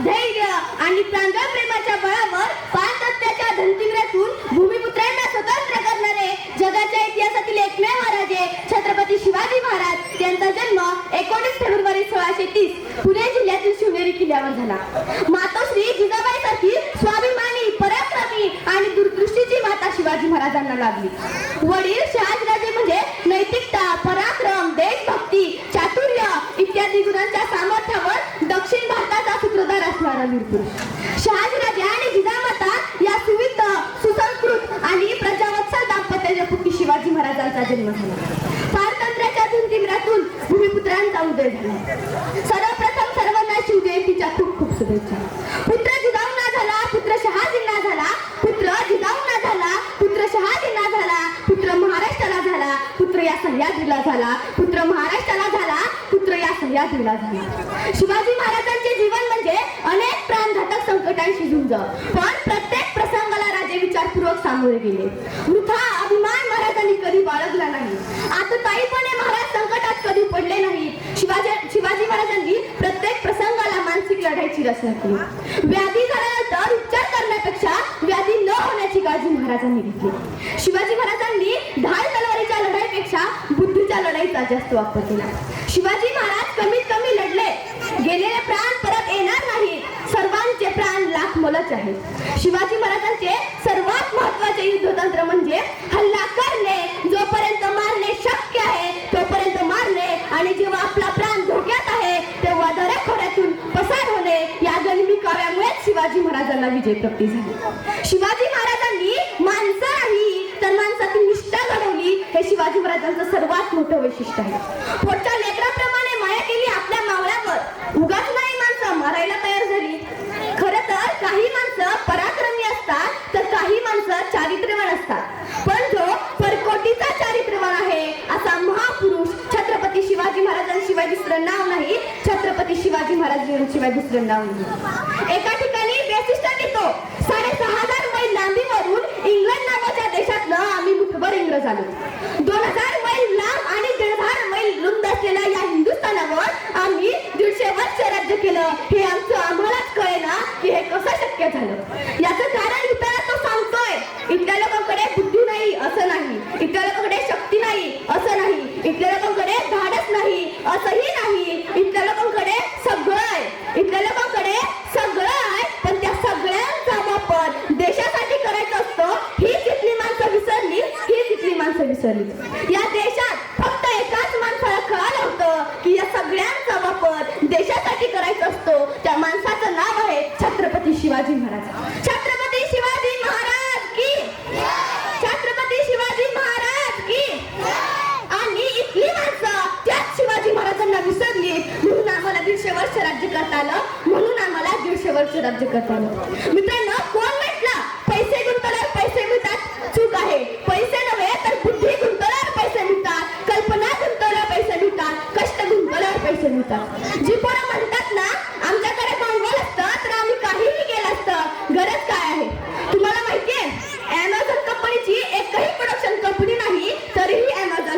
धैर्य आणि प्रांजळ प्रेमाच्या बळावर पारतत्याच्या धनतिग्र्यातून भूमिपुत्रांना स्वतंत्र करणारे जगाच्या इतिहासातील एकमेव महाराजे छत्रपती शिवाजी महाराज यांचा जन्म एकोणीस फेब्रुवारी सोळाशे तीस पुणे जिल्ह्यातील शिवनेरी किल्ल्यावर झाला. मातोश्री जिजाबाई सारखी स्वाभिमानी पराक्रमी आणि दूरदृष्टीची माता शिवाजी महाराजांना लाभली वडील शहाजीराजे म्हणजे भूमिपुत्रांचा उदय झाला. सर्वप्रथम सर्वांना शिवजयंतीच्या खूप खूप शुभेच्छा. पुत्र जिजाऊंना झाला पुत्र शहाजींना झाला पुत्र जिजाऊंना झाला पुत्र शहाजींना झाला पुत्र महाराष्ट्राला झाला पुत्र या सह्याद्रीला झाला पुत्र महाराष्ट्राला झाला पुत्र या सह्याद्रीला झाला. शिवाजी महाराजांचे जीवन म्हणजे अनेक प्राणघातक संकटांशी झुंज. पण प्रत्येक प्रसंगाला राजे विचारपूर्वक सामोरे गेले. वृथा अभिमान महाराजांनी कधी बाळगला नाही. आता ताईपणे पडले नाही. शिवाजी शिवाजी महाराजांनी प्रत्येक प्रसंगाला मानसिक लढायची रचना केली. व्याधी झाल्यानंतर उपचार करण्यापेक्षा व्याधी न होण्याची काळजी महाराजांनी घेतली. शिवाजी महाराजांनी ढाल तलवारीच्या लढाईपेक्षा बुद्धीच्या लढाईचा जास्त वापर केला. शिवाजी महाराज कमीत कमी लढले. गेलेले प्राण परत येणार नाही. सर्वांचे प्राण लाख मोलाचे आहेत. शिवाजी महाराजांचे शिवाजी महाराजांना विजय प्राप्ती झाली. शिवाजी महाराजांनी माणसं नाही तर माणसातील निष्ठा घडवली. हे शिवाजी महाराजांचं सर्वात मोठं वैशिष्ट्य आहे. पोटच्या लेकराप्रमाणे माया केली आपल्या मावळ्यावर. उगाच नाही माणसं मारायला तयार झाली. खर तर काही माणसं पराक्रमी असतात तर काही माणसं चारित्र्यवान असतात. पण जो परकोटीचा चारित्र्यवान आहे असा महापुरुष छत्रपती शिवाजी महाराजांशिवाय दुसरं नाव नाही. छत्रपती शिवाजी महाराजांशिवाय दुसरं नाव नाही. एका ठिकाणी वैशिष्ट्य देतो साडेसहा हजार मैल लांबीवरून इंग्लंड नावाच्या देशातलं आम्ही मुठभर इंग्रज आलो दोन हजार मैल लांब आणि दीड हजार मैल रुंद असलेल्या या हिंदुस्थानावर आम्ही दीडशे वर्ष राज्य केलं. हे आमचं आम्हालाच कळेना की हे कसं शक्य झालं. याचं कारण इतरांना तो सांगतोय इथल्या लोकांकडे बुद्धी नाही असं नाही. इथल्या लोकांकडे शक्ती नाही असं नाही. इथल्या लोकांकडे धाडस नाही असंही नाही. इथल्या लोकांकडे माणसं या देशात फक्त एकाच माणसाला कळालं होतं की या सगळ्यांचा वापर देशासाठी करायचा असतो. त्या माणसाचं नाव आहे छत्रपती शिवाजी महाराज. छत्रपती शिवाजी महाराज की? छत्रपती शिवाजी महाराज की? आणि इथली माणसं त्याच शिवाजी महाराजांना विसरली म्हणून आम्हाला दीडशे वर्ष राज्य करता आलं. म्हणून आम्हाला दीडशे वर्ष राज्य करता आलं. मित्रांनो कोण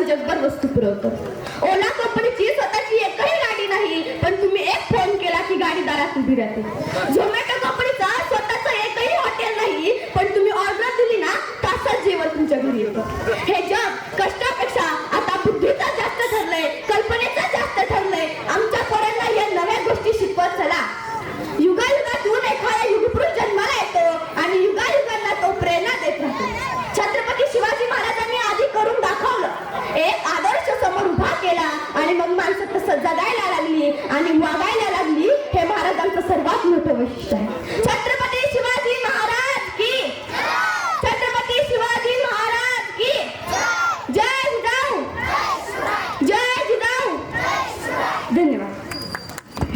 जगभर वस्तू पुरवतो. ओला कंपनीची स्वतःची एकही गाडी नाही पण तुम्ही एक फोन केला की गाडी दारात उभी राहते. झोमॅटो कंपनीचा and